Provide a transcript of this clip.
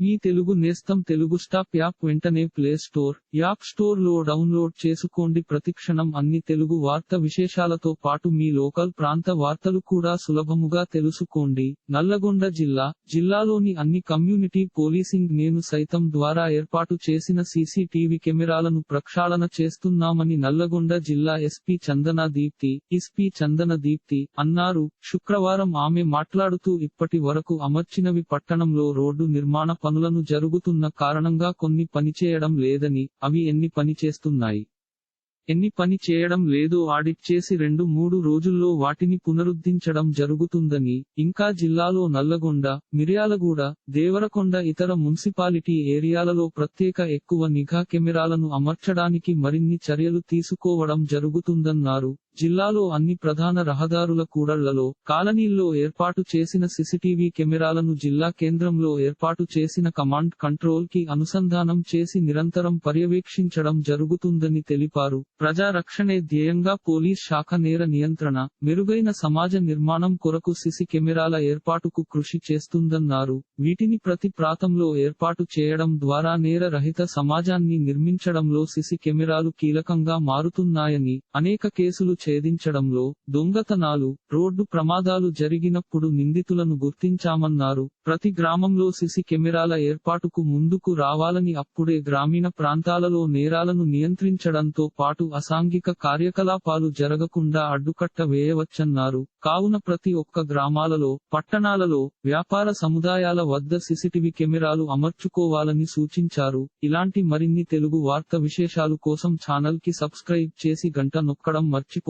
మీ తెలుగు నేస్తం Telugu stop app వెంటనే play store app స్టోర్లో డౌన్లోడ్ చేసుకోండి. ప్రతిక్షణం అన్ని తెలుగు వార్త విశేషాలతో పాటు మీ లోకల్ ప్రాంత వార్తలు కూడా సులభముగా తెలుసుకోండి. నల్లగొండ జిల్లా జిల్లాలోని అన్ని కమ్యూనిటీ పోలీసింగ్ నేను సైతం ద్వారా ఏర్పాటు చేసిన సీసీటీవీ కెమెరాలను ప్రక్షాళన చేస్తున్నామని నల్లగొండ జిల్లా ఎస్పీ చందన దీప్తి ఎస్పీ చందన దీప్తి అన్నారు. శుక్రవారం ఆమె మాట్లాడుతూ ఇప్పటి వరకు అమర్చినవి పట్టణంలో రోడ్డు నిర్మాణ పనులను జరుగుతున్న కారణంగా కొన్ని పనిచేయడం లేదని అవి ఎన్ని పని చేస్తున్నాయి? ఎన్ని పని చేయడం లేదో ఆడిట్ చేసి రెండు మూడు రోజుల్లో వాటిని పునరుద్ధరించడం జరుగుతుందని ఇంకా జిల్లాలో నల్లగొండ మిర్యాలగూడ దేవరకొండ ఇతర మున్సిపాలిటీ ఏరియాలలో ప్రత్యేక ఎక్కువ నిఘా కెమెరాలను అమర్చడానికి మరిన్ని చర్యలు తీసుకోవడం జరుగుతుందన్నారు జిల్లాలో అన్ని ప్రధాన రహదారుల కూడళ్ళలో కాలనీల్లో ఏర్పాటు చేసిన సిసిటీవీ కెమెరాలను జిల్లా కేంద్రంలో ఏర్పాటు చేసిన కమాండ్ కంట్రోల్కి అనుసంధానం చేసి నిరంతరం పర్యవేక్షించడం జరుగుతుందని తెలిపారు. ప్రజారక్షణే ధ్యేయంగా పోలీస్ శాఖ నేర నియంత్రణ మెరుగైన సమాజ నిర్మాణం కొరకు సిసి కెమెరాల ఏర్పాటుకు కృషి చేస్తుందన్నారు. వీటిని ప్రతి ప్రాంతంలో ఏర్పాటు చేయడం ద్వారా నేర రహిత సమాజాన్ని నిర్మించడంలో సిసి కెమెరాలు కీలకంగా మారుతున్నాయని అనేక కేసులు ఛేదించడంలో దొంగతనాలు రోడ్డు ప్రమాదాలు జరిగినప్పుడు నిందితులను గుర్తించామన్నారు. ప్రతి గ్రామంలో సిసి కెమెరాల ఏర్పాటుకు ముందుకు రావాలని అప్పుడే గ్రామీణ ప్రాంతాలలో నేరాలను నియంత్రించడంతో పాటు అసాంఘిక కార్యకలాపాలు జరగకుండా అడ్డుకట్ట వేయవచ్చన్నారు. కావున ప్రతి ఒక్క గ్రామాలలో పట్టణాలలో వ్యాపార సముదాయాల వద్ద సిసిటివి కెమెరాలు అమర్చుకోవాలని సూచించారు. ఇలాంటి మరిన్ని తెలుగు వార్త విశేషాలు కోసం ఛానల్కి సబ్స్క్రైబ్ చేసి గంట నొక్కడం మర్చిపో